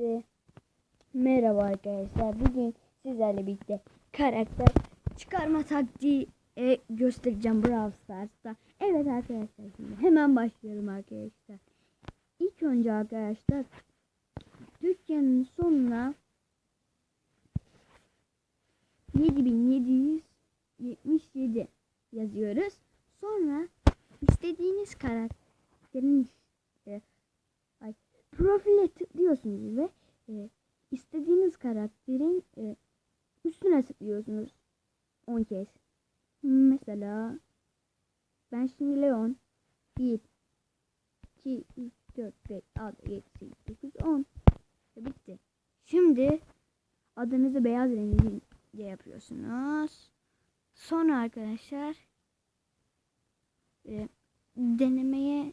Hepinize merhaba arkadaşlar. Bugün sizlerle birlikte karakter çıkarma taktiği e, göstereceğim Brawl Stars'ta. Evet arkadaşlar şimdi hemen başlayalım arkadaşlar. İlk önce arkadaşlar dükkanın sonuna 7777 yazıyoruz. Sonra istediğiniz karakterin profile tıklıyorsunuz ve e, istediğiniz karakterin e, üstüne tıklıyorsunuz 10 kez. Mesela ben şimdi Leon 1 2 3 4 5 6 7 8 9 10 ve bitti. Şimdi adınızı beyaz rengiyle yapıyorsunuz. Sonra arkadaşlar e, denemeye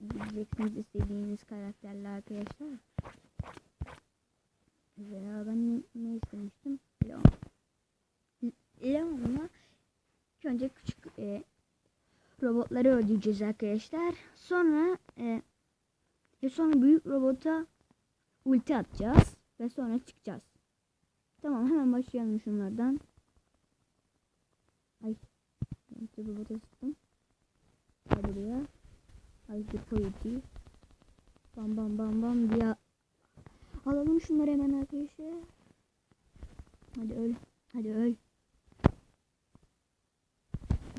gideceksiniz istediğiniz karakterle arkadaşlar. Mesela ben ne, ne istemiştim? Leon. Leon'la ilk önce küçük e, robotları öldüreceğiz arkadaşlar. Sonra e, ve sonra büyük robota ulti atacağız ve sonra çıkacağız. Tamam hemen başlayalım şunlardan. Ay. Robota sıktım. Buraya. Haydi koyucu. Bam bam bam bam diye alalım şunları hemen arkadaşlar. Hadi öl. Hadi öl.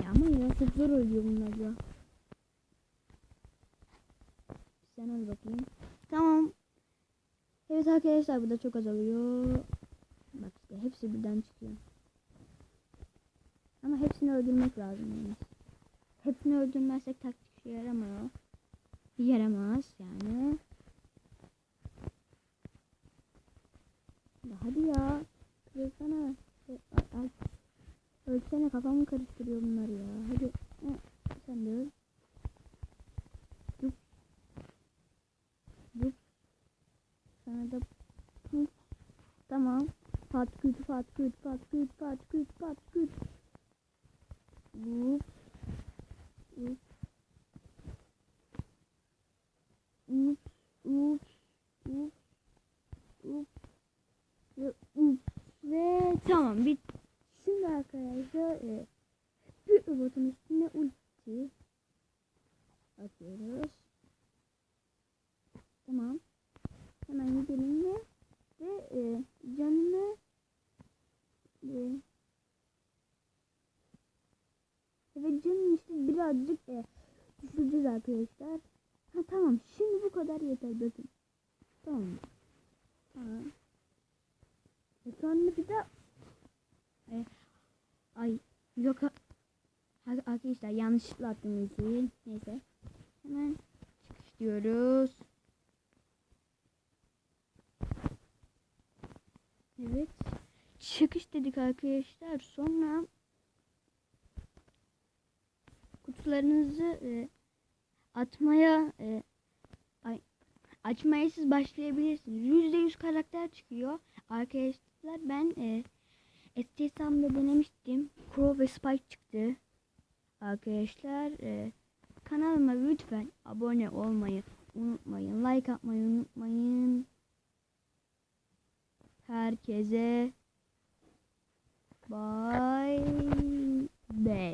Ya ama ya çok zor ölüyor bunlar ya. Sen öl bakayım. Tamam. Evet arkadaşlar bu da çok azalıyor. Bak işte hepsi birden çıkıyor. Ama hepsini öldürmek lazım yani. Hepsini öldürmezsek taktik işe yaramıyor. Yaramaz yani. Ya hadi ya. Ay. Ölsene kafamı karıştırıyor bunlar ya. Hadi. Sen de öl. Dup. Dup. Sana da Hı. Tamam. Pat küt pat küt pat küt pat tamam bit. Şimdi arkadaşlar e, bir robotun üstüne ulti atıyoruz. Tamam. Hemen gidelim ve ve e, canını e, ve canını işte birazcık e, düşüreceğiz arkadaşlar. Ha tamam şimdi bu kadar yeter bakın. Tamam. Tamam. E bir de e, ay yok arkadaşlar yanlışlıkla attım müziği. Neyse. Hemen çıkış diyoruz. Evet. Çıkış dedik arkadaşlar. Sonra kutularınızı e, atmaya e, ay, açmaya siz başlayabilirsiniz. Yüzde yüz karakter çıkıyor. Arkadaşlar ben e, hesabımda denemiştim. Crow ve Spike çıktı. Arkadaşlar e, kanalıma lütfen abone olmayı unutmayın. Like atmayı unutmayın. Herkese bye bye.